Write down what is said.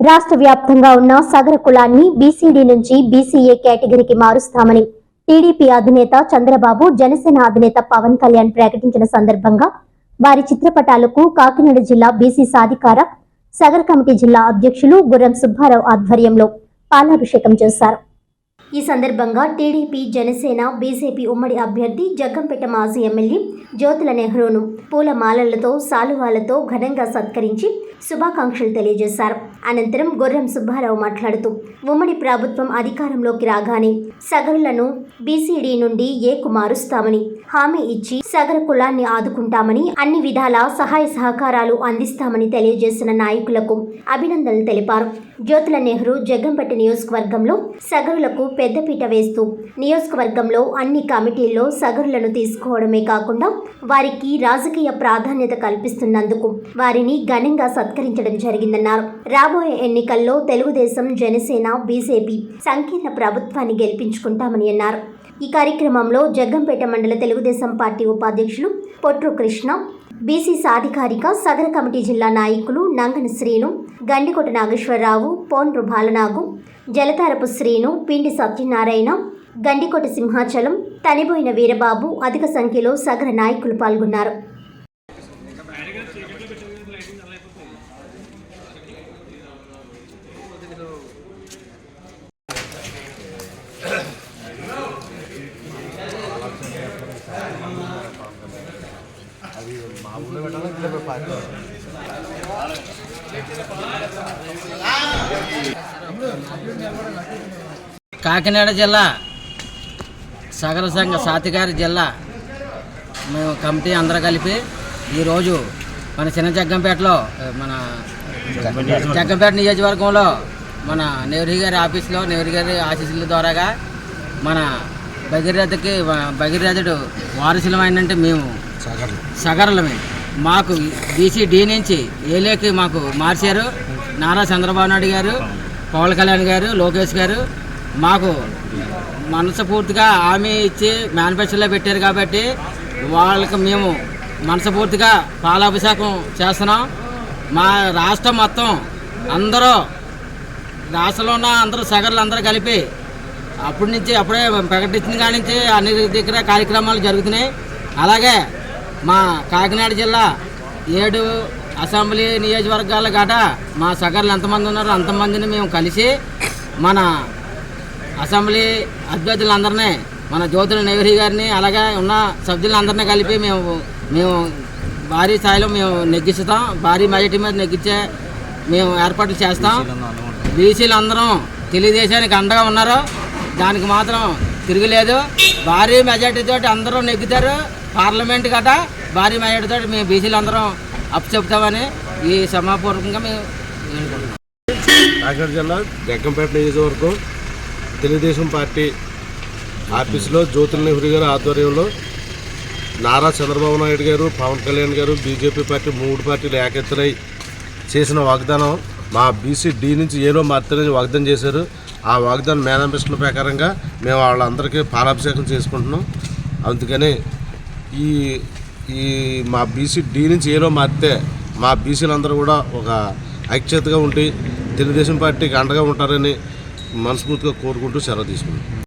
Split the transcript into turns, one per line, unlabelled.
రాష్ట్ర వ్యాప్తంగా ఉన్న సగర కులాన్ని బీసీడీ నుంచి బీసీఏ కేటగిరీకి మారుస్తామని టీడీపీ అధినేత చంద్రబాబు జనసేన అధినేత పవన్ కళ్యాణ్ ప్రకటించిన సందర్భంగా వారి చిత్రపటాలకు కాకినాడ జిల్లా బీసీ సాధికార సగర కమిటీ జిల్లా అధ్యక్షులు గుర్రం సుబ్బారావు ఆధ్వర్యంలో పాలాభిషేకం చేశారు. ఈ సందర్భంగా టీడీపీ జనసేన బీజేపీ ఉమ్మడి అభ్యర్థి జగ్గంపేట మాజీ ఎమ్మెల్యే జ్యోతుల నెహ్రూను పూలమాలలతో సాలువాలతో ఘనంగా సత్కరించి శుభాకాంక్షలు తెలియజేశారు. అనంతరం గుర్రం సుబ్బారావు మాట్లాడుతూ ఉమ్మడి ప్రభుత్వం అధికారంలోకి రాగానే సగరులను బీసీడీ నుండి ఏకు మారుస్తామని హామీ ఇచ్చి సగర కులాన్ని ఆదుకుంటామని అన్ని విధాల సహాయ సహకారాలు అందిస్తామని తెలియజేసిన నాయకులకు అభినందనలు తెలిపారు. జ్యోతుల నెహ్రూ జగ్గంపేట నియోజకవర్గంలో సగరులకు పెద్దపీట వేస్తూ నియోజకవర్గంలో అన్ని కమిటీల్లో సగరులను తీసుకోవడమే కాకుండా వారికి రాజకీయ ప్రాధాన్యత కల్పిస్తున్నందుకు వారిని ఘనంగా సత్కరించడం జరిగిందన్నారు. రాబోయే ఎన్నికల్లో తెలుగుదేశం జనసేన బీజేపీ సంకీర్ణ ప్రభుత్వాన్ని గెలిపించుకుంటామని అన్నారు. ఈ కార్యక్రమంలో జగ్గంపేట మండల తెలుగుదేశం పార్టీ ఉపాధ్యక్షులు పొట్రు కృష్ణ బీసీ సాధికారిక సదర కమిటీ జిల్లా నాయకులు నంగన శ్రీను గండికోట నాగేశ్వరరావు పోండ్రు బాలనాగు జలతారపు శ్రీను పిండి సత్యనారాయణ గండికోట సింహాచలం తనిబోయిన వీరబాబు అధిక సంఖ్యలో సగర నాయకులు పాల్గొన్నారు.
కాకినాడ జిల్లా సగర సంఘ సాతిగారి జిల్లా మేము కమిటీ అందరూ కలిపి ఈరోజు మన చిన్న జగ్గంపేటలో మన జగ్గంపేట నియోజకవర్గంలో మన నెహ్రూ గారి ఆఫీస్లో నెహ్రూ గారి ఆశీస్సుల ద్వారాగా మన భగీరథకి భగీరథుడు వారసులమైనంటే మేము సగరలమే. మాకు బీసీ డి నుంచి ఏలేకి మాకు మార్చారు. నారా చంద్రబాబు నాయుడు గారు పవన్ కళ్యాణ్ గారు లోకేష్ గారు. మాకు మనస్ఫూర్తిగా హామీ ఇచ్చి మేనిఫెస్టోలో పెట్టారు కాబట్టి వాళ్ళకి మేము మనస్ఫూర్తిగా పాలాభిషేకం చేస్తున్నాం. మా రాష్ట్రం మొత్తం అందరూ రాష్ట్రంలో ఉన్న అందరూ సగర్లు అందరూ కలిపి అప్పటి నుంచి అప్పుడే ప్రకటించిన కాడి నుంచి అన్ని దగ్గర కార్యక్రమాలు జరుగుతున్నాయి. అలాగే మా కాకినాడ జిల్లా ఏడు అసెంబ్లీ నియోజకవర్గాల గట మా సగర్లు ఎంతమంది ఉన్నారో అంతమందిని మేము కలిసి మన అసెంబ్లీ అభ్యర్థులందరినీ మన జ్యోతుల నెహ్రీ గారిని అలాగే ఉన్న సభ్యులందరినీ కలిపి మేము మేము భారీ స్థాయిలో మేము నెగ్గిస్తాం. భారీ మెజార్టీ మీద నెగ్గించే మేము ఏర్పాట్లు చేస్తాం. బీసీలు అందరం తెలుగుదేశానికి అండగా ఉన్నారు. దానికి మాత్రం తిరగలేదు. భారీ మెజార్టీ తోటి అందరూ నెగ్గుతారు. పార్లమెంట్ కదా భారీ మెజార్టీ మేము బీసీలు అందరం అప్పచెప్తామని ఈ సమాపూర్వకంగా మేము వేడుకుంటున్నాం.
కాకినాడ జిల్లా జగ్గంపేట నియోజకవర్గం తెలుగుదేశం పార్టీ ఆఫీసులో జ్యోతుల నెహ్రూ గారి ఆధ్వర్యంలో నారా చంద్రబాబు నాయుడు గారు పవన్ కళ్యాణ్ గారు బీజేపీ పార్టీ మూడు పార్టీలు ఏకెత్తనై చేసిన వాగ్దానం మా బీసీ డి నుంచి ఏలో మార్తని వాగ్దానం చేశారు. ఆ వాగ్దానం మేనిఫెస్టో ప్రకారంగా మేము వాళ్ళందరికీ పాలాభిషేకం చేసుకుంటున్నాం. అందుకని ఈ ఈ మా బీసీ డి నుంచి ఏలో మారితే మా బీసీలందరూ కూడా ఒక ఐక్యతగా ఉండి తెలుగుదేశం పార్టీకి అండగా ఉంటారని మనస్ఫూర్తిగా కోరుకుంటూ సెలవు తీసుకున్నాం